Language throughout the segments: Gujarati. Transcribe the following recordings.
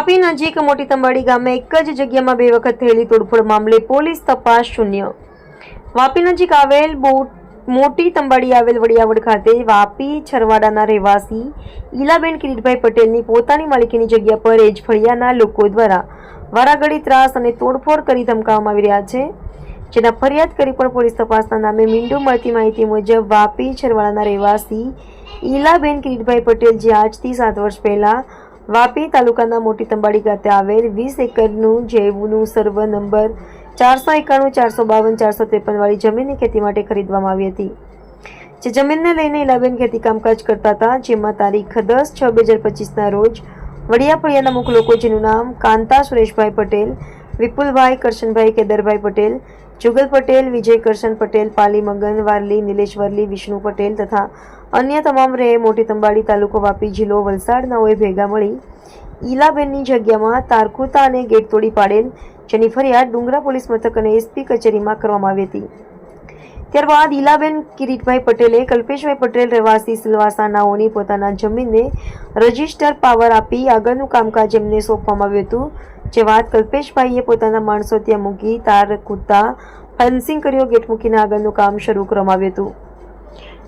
વાપી નજીક મોટી તંબાડી ગામે એક જ જગ્યામાં બે વખત થયેલી તોડફોડ મામલે પોલીસ તપાસ શૂન્ય. વાપી નજીક આવેલ મોટી તંબાડી આવેલ વડિયાવડ ખાતે વાપી છરવાડાના રહેવાસી ઈલાબેન કિરીટભાઈ પટેલની પોતાની માલિકીની જગ્યા પર એજ ફળિયાના લોકો દ્વારા વારાઘડી ત્રાસ અને તોડફોડ કરી ધમકાવવામાં આવી રહ્યા છે, જેના ફરિયાદ કરી પણ પોલીસ તપાસના નામે મીંડો મળતી માહિતી મુજબ વાપી છરવાડાના રહેવાસી ઈલાબેન કિરીટભાઈ પટેલ, જે આજથી સાત વર્ષ પહેલા વાપી તાલુકાના મોટી તંબાડી ખાતે આવેલ વીસ એકરનું જેવુંનું સર્વ નંબર ચારસો એકાણું, ચારસો બાવન, ચારસો ત્રેપનવાળી જમીનની ખેતી માટે ખરીદવામાં આવી હતી. જે જમીનને લઈને ઇલાબેન ખેતી કામકાજ કરતા હતા, જેમાં તારીખ દસ છ બે હજાર પચીસના રોજ વડિયા ફળિયાના અમુક લોકો, જેનું નામ કાંતા સુરેશભાઈ પટેલ વિપુલભાઈ, કરશનભાઈ કેદરભાઈ પટેલ, જુગલ પટેલ વિજય કરશન પટેલ, પાલી મગન વારલી નિલેશ વરલી વિષ્ણુ પટેલ તથા અન્ય તમામ રે મોટી તંબાડી તાલુકો વાપી જિલ્લો વલસાડનાઓએ ભેગા મળી ઈલાબેનની જગ્યામાં તારકુતા અને ગેટ તોડી પાડેલ, જેની ફરિયાદ ડુંગરા પોલીસ મથક અને એસપી કચેરીમાં કરવામાં આવી હતી. ત્યારબાદ ઈલાબેન કિરીટભાઈ પટેલે, કલ્પેશભાઈ પટેલ રહેવાસી સિલવાસા નાઓની પોતાના જમીનને રજિસ્ટર પાવર આપી આગળનું કામકાજ એમને સોંપવામાં આવ્યું હતું. જે વાત કલ્પેશભાઈએ પોતાના માણસો ત્યાં મૂકી તાર કૂદતા ફેન્સિંગ કર્યો, ગેટ મૂકીને આગળનું કામ શરૂ કરવામાં આવ્યું હતું.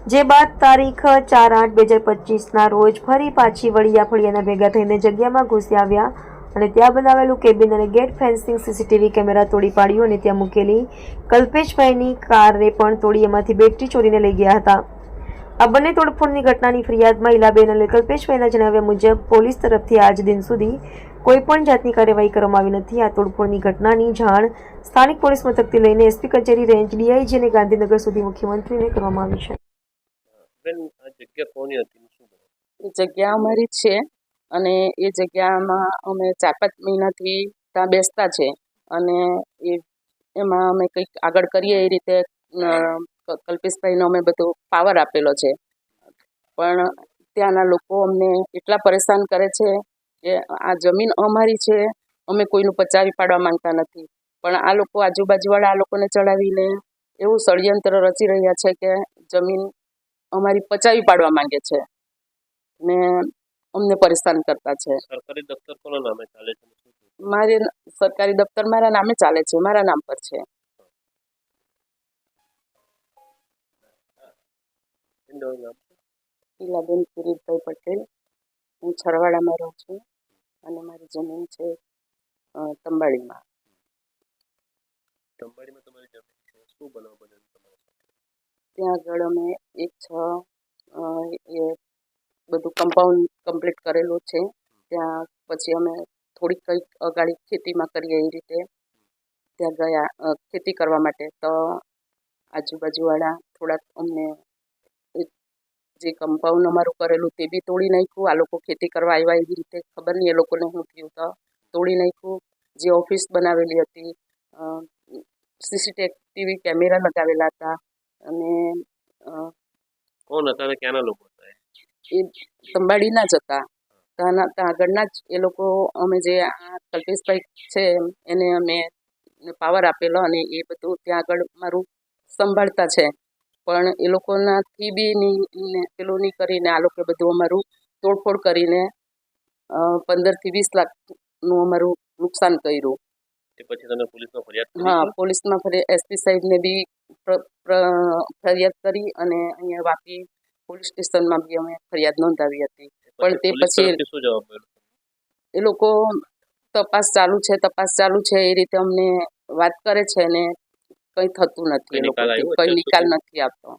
જે બાદ તારીખ ચાર આઠ બે હજાર પચીસના રોજ ફરી પાછી વળિયા ફળિયાના ભેગા થઈને જગ્યામાં ઘૂસી આવ્યા અને ત્યાં બનાવેલું કેબિન અને ગેટ ફેન્સિંગ સીસીટીવી કેમેરા તોડી પાડ્યું અને ત્યાં મૂકેલી કલ્પેશભાઈની કારને પણ તોડી એમાંથી બેટરી ચોરીને લઈ ગયા હતા. આ બંને તોડફોડની ઘટનાની ફરિયાદમાં ઇલાબેન અને કલ્પેશભાઈના જણાવ્યા મુજબ પોલીસ તરફથી આજ દિન સુધી કોઈ પણ જાતની કાર્યવાહી કરવામાં આવી નથી. આ તોડફોડની ઘટનાની જાણ સ્થાનિક પોલીસ મથકથી લઈને એસપી કચેરી રેન્જ ડીઆઈજી અને ગાંધીનગર સુધી મુખ્યમંત્રીને કરવામાં આવી છે. જગ્યા કોની હતી ને શું બનાવ? એ જગ્યા અમારી જ છે અને એ જગ્યામાં અમે ચાર પાંચ મહિનાથી ત્યાં બેસતા છે અને એ એમાં અમે કંઈક આગળ કરીએ એ રીતે કલ્પેશભાઈનો અમે બધો પાવર આપેલો છે. પણ ત્યાંના લોકો અમને એટલા પરેશાન કરે છે કે આ જમીન અમારી છે અમે કોઈનું પચાવી પાડવા માંગતા નથી. પણ આ લોકો આજુબાજુવાળા આ લોકોને ચડાવીને એવું ષડયંત્ર રચી રહ્યા છે કે જમીન અમારી પચાવી પાડવા માંગે છે. ને અમને પરેશાન કરતા છે. સરકારી દફતર કોના નામે ચાલે છે? મારે સરકારી દફતર મારા નામે ચાલે છે મારા નામ પર છે. ઈલાબેન કિરીટભાઈ પટેલ. હું છરવાડામાં રહું છું અને મારી જમીન છે તંબાડીમાં. તમારી જમીન છે. શું બનાવ બનેલો તમારા ત્યાં આગળ અમે એક છ એ બધું કમ્પાઉન્ડ કમ્પ્લીટ કરેલું છે. ત્યાં પછી અમે થોડીક કંઈક અગાડી ખેતીમાં કરીએ એ રીતે. ત્યાં ગયા ખેતી કરવા માટે. તો આજુબાજુવાળા થોડાક અમને જે કમ્પાઉન્ડ અમારું કરેલું તે બી તોડી નાખ્યું. આ લોકો ખેતી કરવા આવ્યા એવી રીતે ખબર નહીં એ લોકોને શું થયું તો તોડી નાખ્યું. જે ઓફિસ બનાવેલી હતી સીસીટીવી કેમેરા લગાવેલા હતા અને કોણ હતા અને ક્યાંના લોકો હતા એ? તંબાડીના જ હતા. ત્યાંના ત્યાં આગળના જ એ લોકો અમે જે આ કલ્પેશભાઈ છે એને અમે પાવર આપેલો અને એ બધું ત્યાં આગળ મારું સંભાળતા છે. પણ એ લોકોનાથી બી નહીં ને પેલું નહીં કરીને આ લોકો બધું અમારું તોડફોડ કરીને પંદરથી વીસ લાખનું અમારું નુકસાન કર્યું. તે પછી તમે પોલીસમાં ફરિયાદ હા પોલીસમાં ફરી એસપી સાહેબને બી ફરિયાદ કરી અને અહીંયા વાપી પોલીસ સ્ટેશનમાં બી અમે ફરિયાદ નોંધાવી હતી. પણ તે પછી- એ લોકો તપાસ ચાલુ છે તપાસ ચાલુ છે એ રીતે અમને વાત કરે છે ને કંઈ થતું નથી કોઈ નિકાલ? નથી આવતો